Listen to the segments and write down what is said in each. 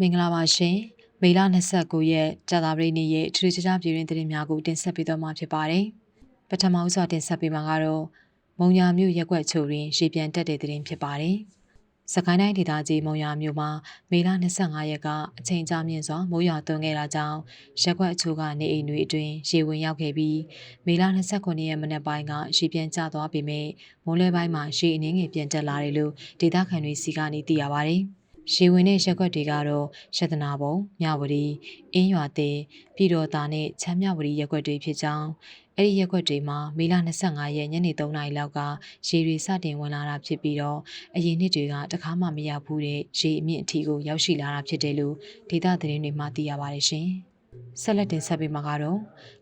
မင်္ဂလာပါရှင်မေလ29ရက်ကြာသပတေးနေ့ရဲ့ထူးထူးခြားခြားပြည်တွင်းသတင်းများကိုတင်ဆက်ပေးသွားမှာဖြစ်ပါတယ်ပထမဦးစွာတင်ဆက်ပေးမှာကတော့မုံညာမြို့ရက်ွက်ချိုတွင်ရေပြန်တက်တဲ့သတင်းဖြစ်ပါတယ်စကိုင်းတိုင်းဒေသကြီးမုံညာမြို့မှာမေလ25ရက်ကအချိန်ကြာမြင့်စွာမိုးရွာသွန်းခဲ့တာကြောင့်ရက်ွက်အချို့ကနေအိမ်တွေအတွင်းရေဝင်ရောက်ခဲ့ပြီးမေလ29ရက်မနက်ပိုင်းကရေပြန်ကျသွားပေမဲ့မိုးလဲပိုင်းမှာရေအနှင်းငယ်ပြန်တက်လာတယ်လို့ဒေသခံတွေစီကနေသိရပါတယ်။ ရေဝင်တဲ့ရက်ွက်တွေကတော့ရတနာပုံမြဝတီအင်းရွာတဲ့ပြည်တော်သားနဲ့ချမ်းမြဝတီရက်ွက်တွေဖြစ်ကြောင်းအဲ့ဒီရက်ွက်တွေမှာမေလ25ရက်ညနေ3နာရီလောက်ကရေတွေစတင်ဝင်လာတာဖြစ်ပြီးတော့အရင်နှစ်တွေကတခါမှမရောက်ဘူးတဲ့ရေအမြင့်အထီကိုရောက်ရှိလာတာဖြစ်တယ်လို့ဒေသသတင်းတွေမှသိရပါတယ်ရှင်။ဆက်လက်တင်ဆက်ပေးမှာကတော့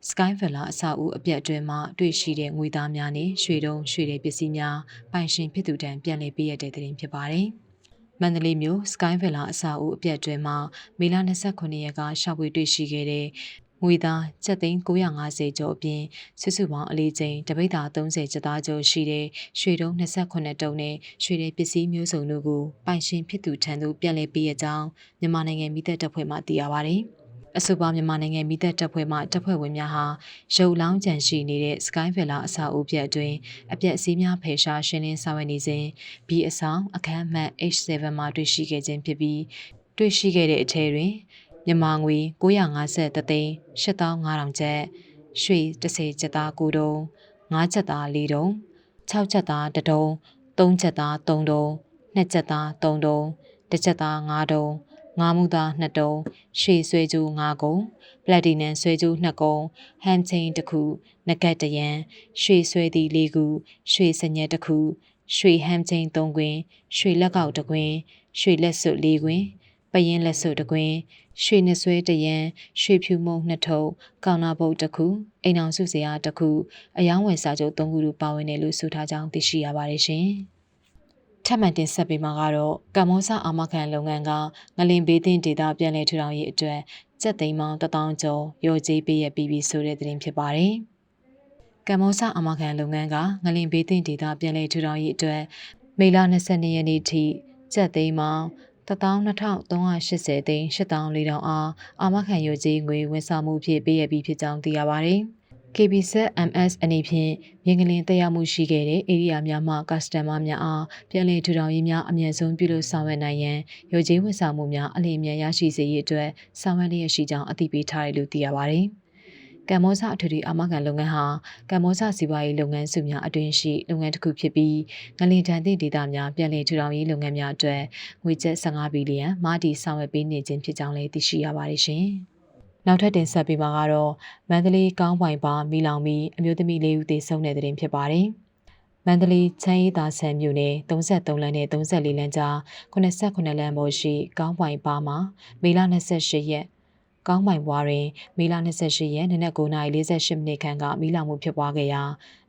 Sky Villa အဆောက်အဦအပြက်အတွင်းမှာတွေ့ရှိတဲ့ငွေသားများနဲ့ရွှေတုံးရွှေတွေပစ္စည်းများပိုင်ရှင်ဖြစ်သူတန်းပြန်လည်ပေးရတဲ့သတင်းဖြစ်ပါတယ်။ မန္တလေးမြို့ Sky Villa အဆောက်အဦအပြက်တွင်မှမေလ29ရက်ကရှောက်ပွေတွေ့ရှိခဲ့တဲ့ငွေသား7သိန်း950ကျော်အပြင်စုစုပေါင်းအလေးချိန်တပိတ်တာ30ကျသားကျော်ရှိတဲ့ရွှေတုံး28တုံးနဲ့ရွှေတွေပစ္စည်းမျိုးစုံတို့ကိုပိုင်ရှင်ဖြစ်သူထံသို့ပြန်လည်ပေးရကြောင်းမြန်မာနိုင်ငံမိသက်တပ်ဖွဲ့မှသိရပါဗျ။ အဆိုပါမြန်မာနိုင်ငံမိသက်တပ်ဖွဲ့မှတပ်ဖွဲ့ဝင်များဟာရုပ်လောင်းကြံရှိနေတဲ့ Sky Villa အဆောက်အဦပြက်အတွင်းအပြက်စီးများဖယ်ရှားရှင်းလင်းဆောင်ရွက်နေစဉ်ဘီအဆောင်အခန်းမှတ် H7 မှာတွေ့ရှိခဲ့ခြင်းဖြစ်ပြီးတွေ့ရှိခဲ့တဲ့အထည်တွင်မြန်မာငွေ950သိန်း8500ကျပ်ရွှေ30ကျပ်သား9တုံး5ကျပ်သား4တုံး6ကျပ်သား1တုံး3ကျပ်သား3တုံး2ကျပ်သား3တုံး1ကျပ်သား5တုံး ငါးမူသား2တုံးရွှေဆွဲကျူး5ကုံပလက်တီနမ်ဆွဲကျူး2ကုံဟမ်ချင်းတစ်ခုနဂတ်တရန်ရွှေဆွဲသည်4ခုရွှေစညက်တစ်ခုရွှေဟမ်ချင်း3ကွင်းရွှေလက်ကောက်တစ်ကွင်းရွှေလက်စွပ်4ကွင်းပရင်လက်စွပ်တစ်ကွင်းရွှေနှဆွဲတရန်ရွှေဖြူမုံနှစ်ထုပ်ကောင်နာပုတ်တစ်ခုအိမ်အောင်စုစရာတစ်ခုအယောင်းဝယ်စာချုပ်3ခုတို့ပါဝင်တယ်လို့ဆိုထားကြောင်းသိရှိရပါတယ်ရှင်။ ထပ်မံတင်ဆက်ပေးမှာကတော့ကမ္ဘောဇအာမခံလုပ်ငန်းကငလင်ဘေးသင့်ဒေတာပြန်လည်ထူထောင်ရေးအတွက်စက်သိန်းပေါင်း1000ကျော်ရော်ကြေးပေးရပြီးပြီဆိုတဲ့သတင်းဖြစ်ပါတယ်။ကမ္ဘောဇအာမခံလုပ်ငန်းကငလင်ဘေးသင့်ဒေတာပြန်လည်ထူထောင်ရေးအတွက်မေလ22ရက်နေ့ထိစက်သိန်းပေါင်း12380သိန်း8400အားအာမခံရိုကြေးငွေဝန်ဆောင်မှုဖြင့်ပေးရပြီးဖြစ်ကြောင်းသိရပါတယ်။ KBZ MS အနေဖြင့်မြင်ကလင်တက်ရောက်မှုရှိခဲ့တဲ့ဧရိယာများမှကစတမာများအားပြန်လည်ထူထောင်ရေးများအမြင့်ဆုံးပြုလုပ်ဆောင်ရွက်နိုင်ရန်ရုပ်ချင်းဝန်ဆောင်မှုများအလင်းမြန်ရရှိစေရေးအတွက်ဆောင်ရွက်လျက်ရှိကြောင်းအသိပေးထားတယ်လို့သိရပါတယ်။ကမ္ဘောဇအထူးအမကန်လုပ်ငန်းဟာကမ္ဘောဇစီးပွားရေးလုပ်ငန်းစုများအတွင်းရှိလုပ်ငန်းတစ်ခုဖြစ်ပြီးငလင်တန်သည့်ဒေသများပြန်လည်ထူထောင်ရေးလုပ်ငန်းများအတွက်ငွေကျပ်15ဘီလီယံမာတီဆောင်ရွက်ပေးနေခြင်းဖြစ်ကြောင်းလည်းသိရှိရပါတယ်ရှင်။ နောက်ထပ်တင်ဆက်ပေးမှာကတော့မန္တလေးကောင်းပိုင်ပါမီလောင်မီအမျိုးသမီးလေးဦးသေဆုံးတဲ့တဲ့တင်ဖြစ်ပါတယ်။မန္တလေးချမ်းရည်သာဆန်မြို့နယ်33လမ်းနဲ့34လမ်းကြား89လမ်းပေါ်ရှိကောင်းပိုင်ပါမှာမေလ28ရက်ကောင်းပိုင်ဘွားတွင်မေလ28ရက်နနက်9:48မိနစ်ခန့်ကမီးလောင်မှုဖြစ်ပွားခဲ့ရာ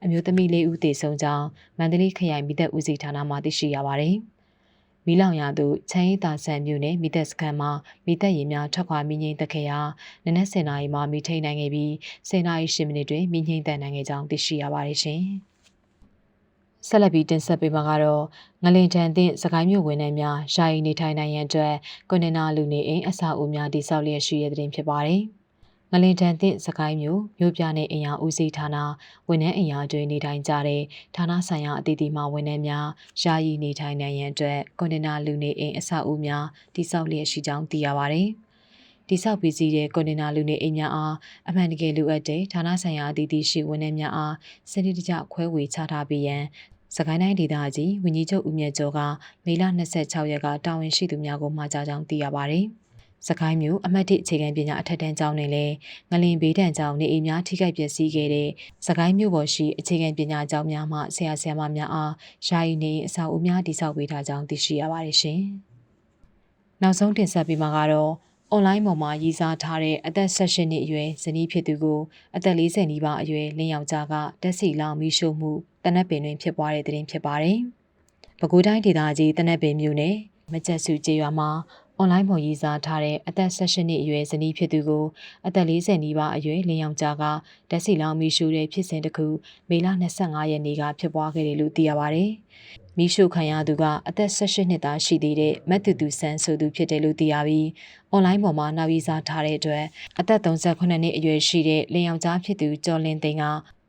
အမျိုးသမီးလေးဦးသေဆုံးကြောင်းမန္တလေးခရိုင်မိသက်ဦးစီးဌာနမှသိရှိရပါသည်။ မီးလောင်ရာသို့ချမ်းရည်သာဆန်မြို့နယ်မိသက်စခန်းမှာမိသက်ရင်များထွက်ခွာမိငိမ့်သက်ခဲ့ရာနနက်10:00နာရီမှာမိထိန်နိုင်ခဲ့ပြီး10:00နာရီ10မိနစ်တွင်မိငိမ့်သက်နိုင်ခဲ့ကြောင်းသိရှိရပါတယ်ရှင်။ဆက်လက်ပြီးတင်ဆက်ပေးမှာကတော့ငလင်တန်သင့်စကိုင်းမြို့ဝင်နှံများယာယီနေထိုင်နိုင်ရန်အတွက်ကွန်တိန်နာလူနေအိမ်အဆောက်အဦများတည်ဆောက်လျက်ရှိရတဲ့တွင်ဖြစ်ပါတယ်။ ငလင်တန်သင့်စကိုင်းမျိုးမြို့ပြနယ်အင်အားဦးစီးဌာနဝန်ထမ်းအင်အားတွင်နေထိုင်ကြတဲ့ဌာနဆိုင်ရာအသီးသီးမှဝန်ထမ်းများယာယီနေထိုင်နိုင်ရန်အတွက်ကွန်တိန်နာလူနေအိမ်အဆောက်အဦများတိစောက်လျက်ရှိကြောင်းသိရပါဗျ။တိစောက်ပြီးစီးတဲ့ကွန်တိန်နာလူနေအိမ်များအားအမှန်တကယ်လိုအပ်တဲ့ဌာနဆိုင်ရာအသီးသီးရှိဝန်ထမ်းများအားစနစ်တကျခွဲဝေချထားပေးရန်စကိုင်းတိုင်းဒေသကြီးဝင်းကြီးချုပ်ဦးမြတ်ကျော်ကမေလ26ရက်ကတာဝန်ရှိသူများကိုမှာကြားကြောင်းသိရပါဗျ။ စကိုင်းမြို့အမှတ်၁အခြေခံပညာအထက်တန်းကျောင်းတွင်လည်းငလင်ဘေးဒဏ်ကြောင့်နေအိမ်များထိခိုက်ပျက်စီးခဲ့တဲ့စကိုင်းမြို့ပေါ်ရှိအခြေခံပညာကျောင်းများမှဆရာဆရာမများအားယာယီနေအဆောက်အဦများတည်ဆောက်ပေးထားကြောင်းသိရှိရပါတယ်ရှင်။နောက်ဆုံးတင်ဆက်ပေးမှာကတော့အွန်လိုင်းပေါ်မှာရေးစားထားတဲ့အသက်16နှစ်အရွယ်ဇနီးဖြစ်သူကိုအသက်40နီးပါးအရွယ်လင်းယောက်ျားကတက်စီလောင်မိရှို့မှုတနက်ပင်တွင်ဖြစ်ပွားတဲ့တဲ့တင်ဖြစ်ပါတယ်။ပဲခူးတိုင်းဒေသကြီးတနက်ပင်မြို့နယ်မကျက်စုကျေးရွာမှာ အွန်လိုင်းပေါ်ရေးစားထားတဲ့အသက်16နှစ်အရွယ်ဇနီးဖြစ်သူကိုအသက်40နီးပါးအရွယ်လင်းယောက်ျားကဓာတ်ဆီလောင်မီရှူတဲ့ဖြစ်စဉ်တစ်ခုမေလ25ရက်နေ့ကဖြစ်ပွားခဲ့တယ်လို့သိရပါဗျ။မိရှုခံရသူကအသက်18နှစ်သားရှိသေးတဲ့မတ်တူတူဆန်ဆိုသူဖြစ်တယ်လို့သိရပြီးအွန်လိုင်းပေါ်မှာနာဗီဇာထားတဲ့အတွက်အသက်38နှစ်အရွယ်ရှိတဲ့လင်ယောက်ျားဖြစ်သူကျော်လင်းသိန်းက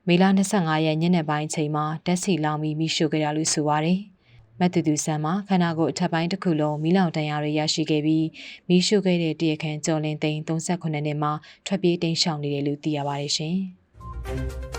မေလ25ရက်ညနေပိုင်းချိန်မှာတက်စီလောင်ပြီးမိရှုခဲ့ရလို့ဆိုပါတယ်။ မတ်တူတူဆန်မှာခန္ဓာကိုယ်အထက်ပိုင်းတစ်ခုလုံးမီးလောင်တန်ရာတွေရရှိခဲ့ပြီးမိရှုခဲ့တဲ့တရခန်ကျော်လင်းသိန်း38နှစ်မှာထွက်ပြေးတိမ်းရှောင်နေတယ်လို့သိရပါတယ်ရှင်။